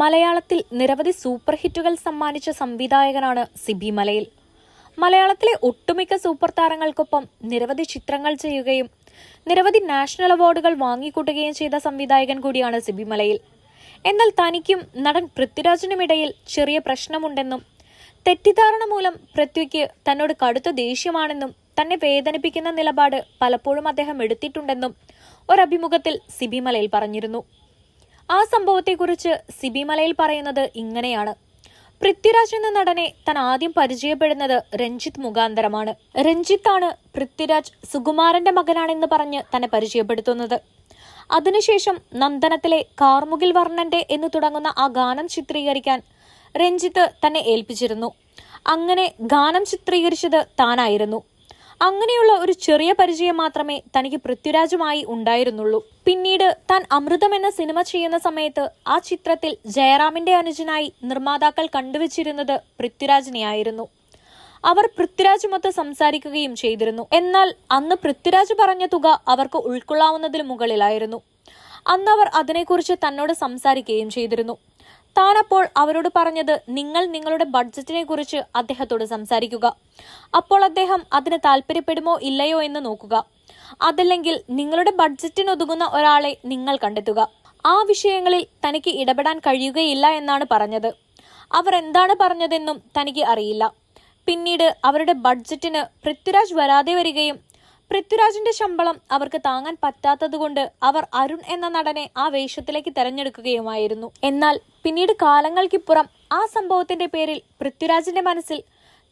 മലയാളത്തിൽ നിരവധി സൂപ്പർ ഹിറ്റുകൾ സമ്മാനിച്ച സംവിധായകനാണ് സിബി മലയിൽ. മലയാളത്തിലെ ഒട്ടുമിക്ക സൂപ്പർ താരങ്ങൾക്കൊപ്പം നിരവധി ചിത്രങ്ങൾ ചെയ്യുകയും നിരവധി നാഷണൽ അവാർഡുകൾ വാങ്ങിക്കൂട്ടുകയും ചെയ്ത സംവിധായകൻ കൂടിയാണ് സിബി മലയിൽ. എന്നാൽ തനിക്കും നടൻ പൃഥ്വിരാജിനുമിടയിൽ ചെറിയ പ്രശ്നമുണ്ടെന്നും തെറ്റിദ്ധാരണ മൂലം പൃഥ്വിക്ക് തന്നോട് കടുത്ത ദേഷ്യമാണെന്നും തന്നെ വേദനിപ്പിക്കുന്ന നിലപാട് പലപ്പോഴും അദ്ദേഹം എടുത്തിട്ടുണ്ടെന്നും ഒരഭിമുഖത്തിൽ സിബി മലയിൽ പറഞ്ഞിരുന്നു. ആ സംഭവത്തെക്കുറിച്ച് സിബി മലയിൽ പറയുന്നത് ഇങ്ങനെയാണ്. പൃഥ്വിരാജ് എന്ന നടനെ താൻ ആദ്യം പരിചയപ്പെടുന്നത് രഞ്ജിത്ത് മുഖാന്തരമാണ്. രഞ്ജിത്താണ് പൃഥ്വിരാജ് സുകുമാരന്റെ മകനാണെന്ന് പറഞ്ഞ് തന്നെ പരിചയപ്പെടുത്തുന്നത്. അതിനുശേഷം നന്ദനത്തിലെ കാർമുകിൽ വർണന്റെ എന്ന് തുടങ്ങുന്ന ആ ഗാനം ചിത്രീകരിക്കാൻ രഞ്ജിത്ത് തന്നെ ഏൽപ്പിച്ചിരുന്നു. അങ്ങനെ ഗാനം ചിത്രീകരിച്ചത് താനായിരുന്നു. അങ്ങനെയുള്ള ഒരു ചെറിയ പരിചയം മാത്രമേ തനിക്ക് പൃഥ്വിരാജുമായി ഉണ്ടായിരുന്നുള്ളൂ. പിന്നീട് താൻ അമൃതം എന്ന സിനിമ ചെയ്യുന്ന സമയത്ത് ആ ചിത്രത്തിൽ ജയറാമിന്റെ അനുജനായി നിർമ്മാതാക്കൾ കണ്ടുവച്ചിരുന്നത് പൃഥ്വിരാജിനെയായിരുന്നു. അവർ പൃഥ്വിരാജുമൊത്ത് സംസാരിക്കുകയും ചെയ്തിരുന്നു. എന്നാൽ അന്ന് പൃഥ്വിരാജ് പറഞ്ഞ തുക അവർക്ക് ഉൾക്കൊള്ളാവുന്നതിന് മുകളിലായിരുന്നു. അന്ന് അവർ അതിനെക്കുറിച്ച് തന്നോട് സംസാരിക്കുകയും ചെയ്തിരുന്നു. താനപ്പോൾ അവരോട് പറഞ്ഞത് നിങ്ങൾ നിങ്ങളുടെ ബഡ്ജറ്റിനെ കുറിച്ച് അദ്ദേഹത്തോട് സംസാരിക്കുക. അപ്പോൾ അദ്ദേഹം അതിന് താല്പര്യപ്പെടുമോ ഇല്ലയോ എന്ന് നോക്കുക. അതല്ലെങ്കിൽ നിങ്ങളുടെ ബഡ്ജറ്റിനൊതുങ്ങുന്ന ഒരാളെ നിങ്ങൾ കണ്ടെത്തുക. ആ വിഷയങ്ങളിൽ തനിക്ക് ഇടപെടാൻ കഴിയുകയില്ല എന്നാണ് പറഞ്ഞത്. അവർ എന്താണ് പറഞ്ഞതെന്നും തനിക്ക് അറിയില്ല. പിന്നീട് അവരുടെ ബഡ്ജറ്റിന് പൃഥ്വിരാജ് വരാതെ വരികയും പൃഥ്വിരാജിന്റെ ശമ്പളം അവർക്ക് താങ്ങാൻ പറ്റാത്തതുകൊണ്ട് അവർ അരുൺ എന്ന നടനെ ആ വേഷത്തിലേക്ക് തെരഞ്ഞെടുക്കുകയുമായിരുന്നു. എന്നാൽ പിന്നീട് കാലങ്ങൾക്കിപ്പുറം ആ സംഭവത്തിന്റെ പേരിൽ പൃഥ്വിരാജിന്റെ മനസ്സിൽ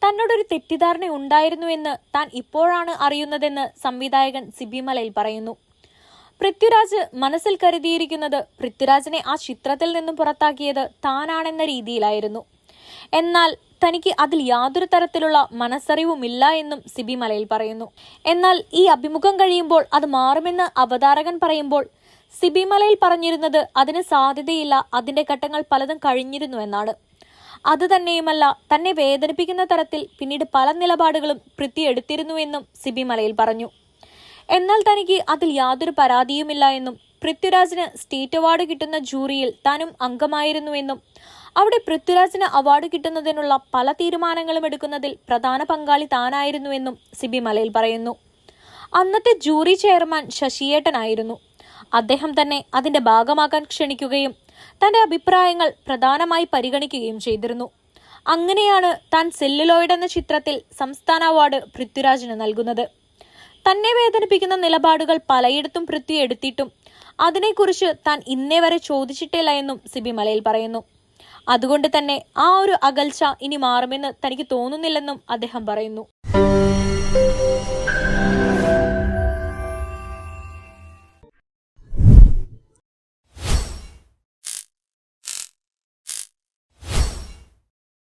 തന്നോടൊരു തെറ്റിദ്ധാരണ ഉണ്ടായിരുന്നുവെന്ന് താൻ ഇപ്പോഴാണ് അറിയുന്നതെന്ന് സംവിധായകൻ സിബി മലയിൽ പറയുന്നു. പൃഥ്വിരാജ് മനസ്സിൽ കരുതിയിരിക്കുന്നത് പൃഥ്വിരാജിനെ ആ ചിത്രത്തിൽ നിന്നും പുറത്താക്കിയത് താനാണെന്ന രീതിയിലായിരുന്നു. എന്നാൽ തനിക്ക് അതിൽ യാതൊരു തരത്തിലുള്ള മനസ്സറിവുമില്ല എന്നും സിബി മലയിൽ പറയുന്നു. എന്നാൽ ഈ അഭിമുഖം കഴിയുമ്പോൾ അത് മാറുമെന്ന് അവതാരകൻ പറയുമ്പോൾ സിബി മലയിൽ പറഞ്ഞിരുന്നത് അതിന് സാധ്യതയില്ല അതിന്റെ ഘട്ടങ്ങൾ പലതും കഴിഞ്ഞിരുന്നു എന്നാണ്. അത് തന്നെയുമല്ല തന്നെ വേദനിപ്പിക്കുന്ന തരത്തിൽ പിന്നീട് പല നിലപാടുകളും പൃഥ്വി എടുത്തിരുന്നുവെന്നും സിബി മലയിൽ പറഞ്ഞു. എന്നാൽ തനിക്ക് അതിൽ യാതൊരു പരാതിയുമില്ല എന്നും പൃഥ്വിരാജിന് സ്റ്റേറ്റ് അവാർഡ് കിട്ടുന്ന ജൂറിയിൽ താനും അംഗമായിരുന്നുവെന്നും അവിടെ പൃഥ്വിരാജിന് അവാർഡ് കിട്ടുന്നതിനുള്ള പല തീരുമാനങ്ങളും എടുക്കുന്നതിൽ പ്രധാന പങ്കാളി താനായിരുന്നുവെന്നും സിബി മലയിൽ പറയുന്നു. അന്നത്തെ ജൂറി ചെയർമാൻ ശശിയേട്ടനായിരുന്നു. അദ്ദേഹം തന്നെ അതിന്റെ ഭാഗമാകാൻ ക്ഷണിക്കുകയും തന്റെ അഭിപ്രായങ്ങൾ പ്രധാനമായി പരിഗണിക്കുകയും ചെയ്തിരുന്നു. അങ്ങനെയാണ് താൻ സെല്ലുലോയിഡ് എന്ന ചിത്രത്തിൽ സംസ്ഥാന അവാർഡ് പൃഥ്വിരാജിന് നൽകുന്നത്. തന്നെ വേദനിപ്പിക്കുന്ന നിലപാടുകൾ പലയിടത്തും പൃഥ്വി എടുത്തിട്ടും അതിനെക്കുറിച്ച് താൻ ഇന്നേ വരെ ചോദിച്ചിട്ടില്ല എന്നും സിബി മലയിൽ പറയുന്നു. അതുകൊണ്ട് തന്നെ ആ ഒരു അകൽച്ച ഇനി മാറുമെന്ന് തനിക്ക് തോന്നുന്നില്ലെന്നും അദ്ദേഹം പറയുന്നു.